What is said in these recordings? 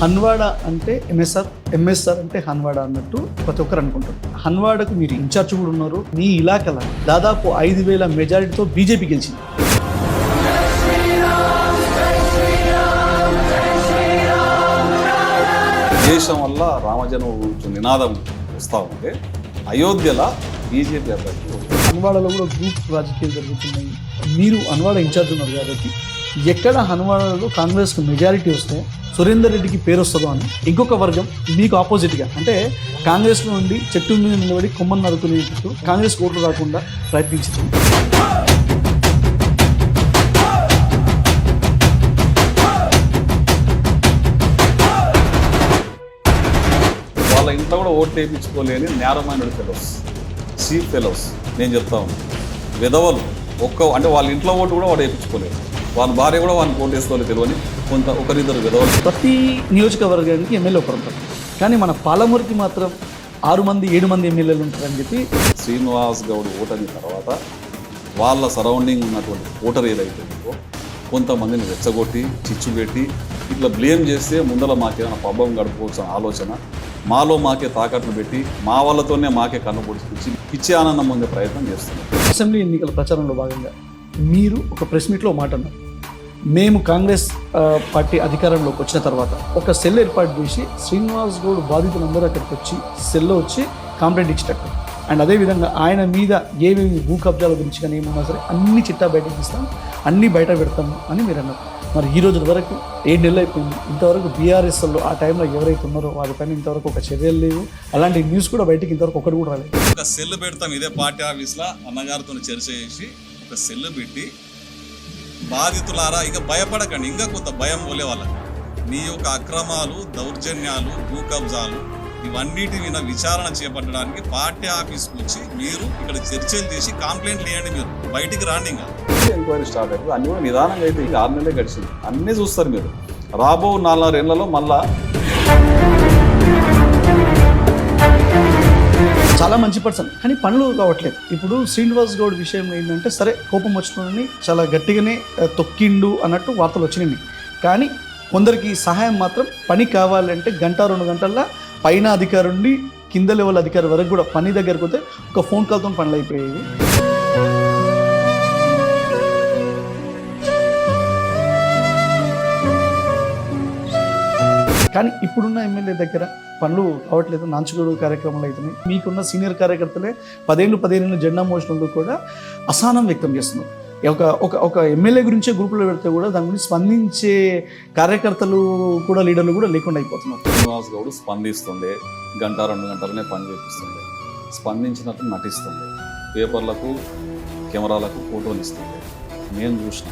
హన్వాడ అంటే MSR MSR అంటే హన్వాడ అన్నట్టు ప్రతి ఒక్కరు అనుకుంటారు. హన్వాడకు మీరు ఇన్ఛార్జ్ కూడా ఉన్నారు. మీ ఇలాకల దాదాపు ఐదు వేల మెజారిటీతో బీజేపీ గెలిచింది. దేశం వల్ల రామజన్మ గురించి నినాదం వస్తూ ఉంటే అయోధ్యలో బీజేపీ అభ్యర్థి. హన్వాడలో కూడా గ్రూప్ రాజకీయాలు జరుగుతున్నాయి. మీరు హన్వాడ ఇన్ఛార్జ్ ఉన్నారు కాబట్టి ఎక్కడ హన్వాడలో కాంగ్రెస్కు మెజారిటీ వస్తే సురేందర్ రెడ్డికి పేరు వస్తుందో అని ఇంకొక వర్గం మీకు ఆపోజిట్గా అంటే కాంగ్రెస్ నుండి చెట్టు మీద నిలబడి కొమ్మని నరుకునేటట్టు కాంగ్రెస్ ఓట్లు రాకుండా ప్రయత్నించింది. వాళ్ళ ఇంట్లో కూడా ఓట్లు వేయించుకోలేని నేరమైన ఫెలోస్ సీ ఫెలోస్. నేను చెప్తా ఉన్నాను విధవలు ఒక్క అంటే వాళ్ళ ఇంట్లో ఓటు కూడా వాడు వేయించుకోలేదు. వాళ్ళ భార్య కూడా వాళ్ళని ఓటు వేసుకోలేదు తెలియని కొంత ఒకరిద్దరు విధవలు. ప్రతి నియోజకవర్గానికి ఎమ్మెల్యే ఒకరు ఉంటారు. కానీ మన పాలమూరికి మాత్రం ఆరు మంది ఏడు మంది ఎమ్మెల్యేలు ఉంటారని చెప్పి శ్రీనివాస్ గౌడ్ ఓటమి తర్వాత వాళ్ళ సరౌండింగ్ ఉన్నటువంటి ఓటర్ ఏదైతే ఉందో కొంతమందిని రెచ్చగొట్టి చిచ్చు పెట్టి ఇట్లా బ్లేమ్ చేస్తే ముందర మాకేమైనా పబ్బం గడుపుకోవచ్చు ఆలోచన. మాలో మాకే తాకట్లు పెట్టి మా వాళ్ళతోనే మాకే కన్ను పొడిచి పిచ్చి ఆనందం పొందే ప్రయత్నం చేస్తున్నాం. అసెంబ్లీ ఎన్నికల ప్రచారంలో భాగంగా మీరు ఒక ప్రెస్ మీట్లో మాట అన్నారు. మేము కాంగ్రెస్ పార్టీ అధికారంలోకి వచ్చిన తర్వాత ఒక సెల్ ఏర్పాటు చేసి శ్రీనివాస్ గౌడ్ బాధితులందరూ అక్కడికి వచ్చి సెల్లో వచ్చి కంప్లైంట్ ఇచ్చేటట్టు. అండ్ అదేవిధంగా ఆయన మీద ఏమేమి భూ కబ్జాల గురించి కానీ ఏమన్నా సరే అన్ని చిట్టా బయటకు తీస్తాం అన్నీ బయట పెడతాము అని మీరు అన్నారు. మరి ఈ రోజు వరకు ఏడు నెలలు అయిపోయింది. ఇంతవరకు బీఆర్ఎస్లో ఆ టైంలో ఎవరైతే ఉన్నారో వారిపైన ఇంతవరకు ఒక చర్యలు లేవు. అలాంటి న్యూస్ కూడా బయటికి ఇంతవరకు ఒకటి కూడా రాలేదు. ఒక సెల్ పెడతాం ఇదే పార్టీ ఆఫీస్లో అన్నగారితో చర్చ చేసి ఒక సెల్ పెట్టి బాధితులారా ఇక భయపడకండి. ఇంకా కొంత భయం పోలే వాళ్ళకి. మీ యొక్క అక్రమాలు దౌర్జన్యాలు భూ కబ్జాలు ఇవన్నిటి మీద విచారణ చేపట్టడానికి పార్టీ ఆఫీస్కి వచ్చి మీరు ఇక్కడ చర్చలు చేసి కంప్లైంట్లు వేయండి మీరు. బయటికి రాండి ఇంకా. ఎంక్వైరీ స్టార్ట్ అవుతుంది అన్ని కూడా నిదానంగా అయితే ఇది ఆరు నెలలే గడిచింది. అన్నీ చూస్తారు మీరు. రాబో నాలుగున్నరేళ్ళలో మళ్ళా చాలా మంచి పర్సన్. కానీ పనులు కావట్లేదు. ఇప్పుడు శ్రీనివాస్ గౌడ్ విషయం ఏంటంటే సరే కోపం వచ్చినని చాలా గట్టిగానే తొక్కిండు అన్నట్టు వార్తలు వచ్చినాయి. కానీ కొందరికి సహాయం మాత్రం పని కావాలంటే గంట రెండు గంటల్లో పైన అధికారుండి కింద లెవెల్ అధికారి వరకు కూడా పని దగ్గరకు పోతే ఒక ఫోన్ కాల్తో పనులు అయిపోయేవి. కానీ ఇప్పుడున్న ఎమ్మెల్యే దగ్గర పనులు కావట్లేదు. నాంచుగూడు కార్యక్రమాలు అవుతున్నాయి మీకున్న సీనియర్ కార్యకర్తలే పదేళ్ళు పదిహేను జెండా మోషన్లు కూడా అసహనం వ్యక్తం చేస్తున్నారు. ఒక ఒక ఒక ఎమ్మెల్యే గురించే గ్రూపులో పెడితే కూడా దాని గురించి స్పందించే కార్యకర్తలు కూడా లీడర్లు కూడా లేకుండా అయిపోతున్నారు. శ్రీనివాస్ గౌడ్ స్పందిస్తుండే. గంట రెండు గంటలనే పని చేపిస్తుండే. స్పందించినట్టు నటిస్తుండే. పేపర్లకు కెమెరాలకు ఫోటోలు ఇస్తుండే. నేను చూసిన.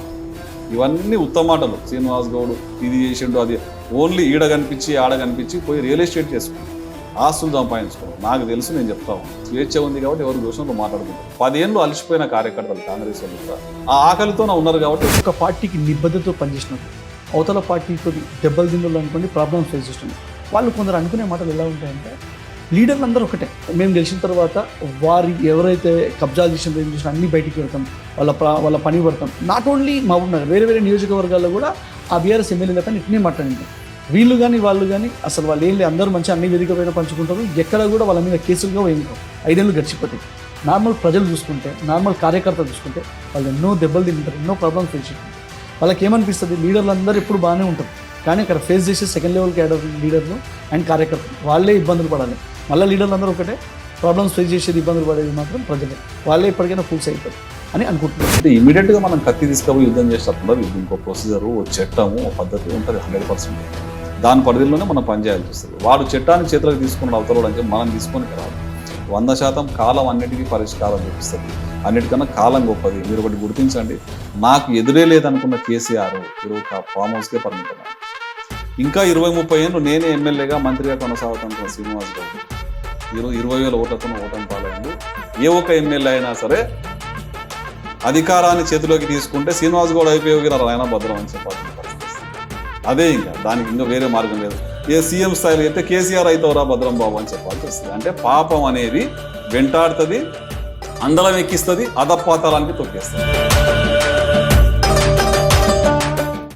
ఇవన్నీ ఉత్తమాటలు శ్రీనివాస్ గౌడ్ ఇది చేసిండు అది ఓన్లీ ఈడ కనిపించి ఆడ కనిపించి పోయి రియల్ ఎస్టేట్ చేసుకున్నాడు ఆస్తులు సంపాదించుకున్నాడు నాకు తెలుసు నేను చెప్తాను స్వేచ్ఛ ఉంది కాబట్టి ఎవరు చూసినప్పుడు మాట్లాడుకుంటారు. పదేళ్ళు అలసిపోయిన కార్యకర్తలు కాంగ్రెస్ వాళ్ళు కూడా. ఆ ఆకలితోనే ఉన్నారు కాబట్టి ఒక పార్టీకి నిబద్ధతతో పనిచేసినట్టు అవతల పార్టీతో దెబ్బలు దిన్నులు అనుకోండి ప్రాబ్లమ్స్ ఫేస్ చేస్తుంది వాళ్ళు కొందరు అనుకునే మాటలు ఎలా ఉంటాయంటే లీడర్లు అందరూ ఒకటే. మేము గెలిచిన తర్వాత వారి ఎవరైతే కబ్జాలు చేసిన ఏం చేసిన అన్ని బయటికి పెడతాం వాళ్ళ వాళ్ళ పని పడతాం. నాట్ ఓన్లీ మహబూబ్ నగర్ వేరే వేరే నియోజకవర్గాల్లో కూడా ఆ బీఆర్ఎస్ ఎమ్మెల్యేల పైన ఇట్నే మాట్లాడింది. వీళ్ళు కానీ వాళ్ళు కానీ అసలు వాళ్ళు ఏం లేదు అందరూ మంచి అన్ని వేదిక పైన పంచుకుంటారు. ఎక్కడ కూడా వాళ్ళ మీద కేసులుగా వేయించారు ఐదేళ్ళు గడిచిపోతాయి. నార్మల్ ప్రజలు చూసుకుంటే నార్మల్ కార్యకర్తలు చూసుకుంటే వాళ్ళు ఎన్నో దెబ్బలు తింటారు ఎన్నో ప్రాబ్లమ్స్ ఫేస్ చేస్తారు. వాళ్ళకి ఏమనిపిస్తుంది లీడర్లు అందరూ ఎప్పుడు బాగానే ఉంటారు. కానీ అక్కడ ఫేస్ చేసే సెకండ్ లెవెల్ క్యాడర్ లీడర్లు అండ్ కార్యకర్తలు. వాళ్ళే ఇబ్బందులు పడాలి. మళ్ళీ లీడర్లు అందరూ ఒకటే ప్రాబ్లమ్స్ ఫేస్ చేసేది ఇబ్బందులు పడేది మాత్రం ప్రజలే. వాళ్ళే ఇప్పటికైనా ఫుల్స్ అయిపోతారు. అని అనుకుంటున్నారు అంటే ఇమీడియట్గా మనం కత్తి తీసుకుపోయి యుద్ధం చేసేటప్పుడు ఇది ఇంకో ప్రొసీజరు ఓ చట్టము ఓ పద్ధతి ఉంటుంది హండ్రెడ్ పర్సెంట్. దాని పరిధిలోనే మనం పనిచేయాల్సి వస్తుంది. వాడు చట్టాన్ని చేతులకు తీసుకున్న అవతల అంటే మనం తీసుకొని రాదు వంద శాతం కాలం అన్నిటికీ పరిష్కారం చూపిస్తుంది. అన్నిటికన్నా కాలం గొప్పది. మీరు ఒకటి గుర్తించండి. నాకు ఎదురే లేదనుకున్న కేసీఆర్ మీరు ఒక ఫామ్ హౌస్కే పరిమితం ఇంకా ఇరవై ముప్పై ఏళ్ళు నేనే ఎమ్మెల్యేగా మంత్రిగా కొనసాగుతాను శ్రీనివాస్ గౌడ్ ఇరవై ఇరవై వేల ఓట్లతో ఓటమి పాలైంది. ఏ ఒక్క ఎమ్మెల్యే అయినా సరే అధికారాన్ని చేతిలోకి తీసుకుంటే శ్రీనివాస్ గౌడ్ అయిపోయినారు ఆయన భద్రం అని చెప్పాల్సిన అదే ఇంకా దానికి ఇంకా వేరే మార్గం లేదు. ఏ సీఎం స్థాయిలో అయితే కేసీఆర్ అవుతావురా భద్రం బాబు అని చెప్పాల్సి వస్తుంది. అంటే పాపం అనేది వెంటాడుతుంది అందలం ఎక్కిస్తుంది అదపాతాలానికి తొక్కేస్తుంది.